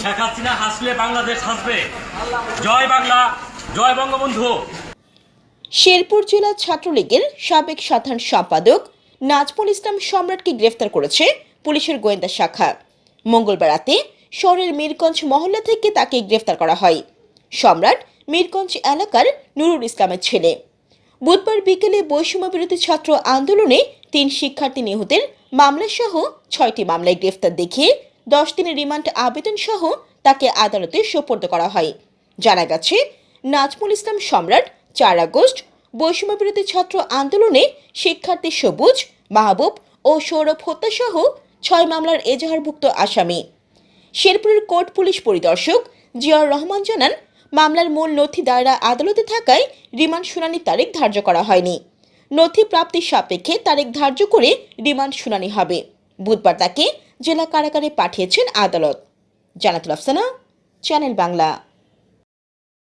শেখ হাসিনা হাসলে বাংলাদেশ হাসবে। জয় বাংলা, জয় বঙ্গবন্ধু। শেরপুর জেলা ছাত্রলীগের সাবেক সাধারণ সম্পাদক নাজমুল ইসলাম সম্রাটকে গ্রেফতার করেছে পুলিশের গোয়েন্দা শাখা। মঙ্গলবার রাতে শহরের মিরগঞ্জ মহল্লা থেকে তাকে গ্রেফতার করা হয়। সম্রাট মিরগঞ্জ এলাকার নুরুল ইসলামের ছেলে। বুধবার বিকেলে বৈষম্য বিরোধী ছাত্র আন্দোলনে তিন শিক্ষার্থী নিহতের মামলাসহ ছয়টি মামলায় গ্রেফতার দেখিয়ে দশ দিনের রিমান্ড আবেদন সহ তাকে আদালতে সোপর্দ করা হয়। জানা গেছে, নাজমুল ইসলাম সম্রাট, চার আগস্ট বৈষম্য বিরোধী ছাত্র আন্দোলনে শিক্ষার্থী সবুজ, মাহবুব ও সৌরভ হত্যাসহ ছয় মামলার এজাহারভুক্ত আসামি। শেরপুরের কোর্ট পুলিশ পরিদর্শক জিয়াউর রহমান জানান, মামলার মূল নথি দায়রা আদালতে থাকায় রিমান্ড শুনানির তারিখ ধার্য করা হয়নি। নথি প্রাপ্তির সাপেক্ষে তারিখ ধার্য করে রিমান্ড শুনানি হবে। বুধবার তাকে জেলা কারাগারে পাঠিয়েছেন আদালত। জানাতুল আফসানা চ্যানেল বাংলা।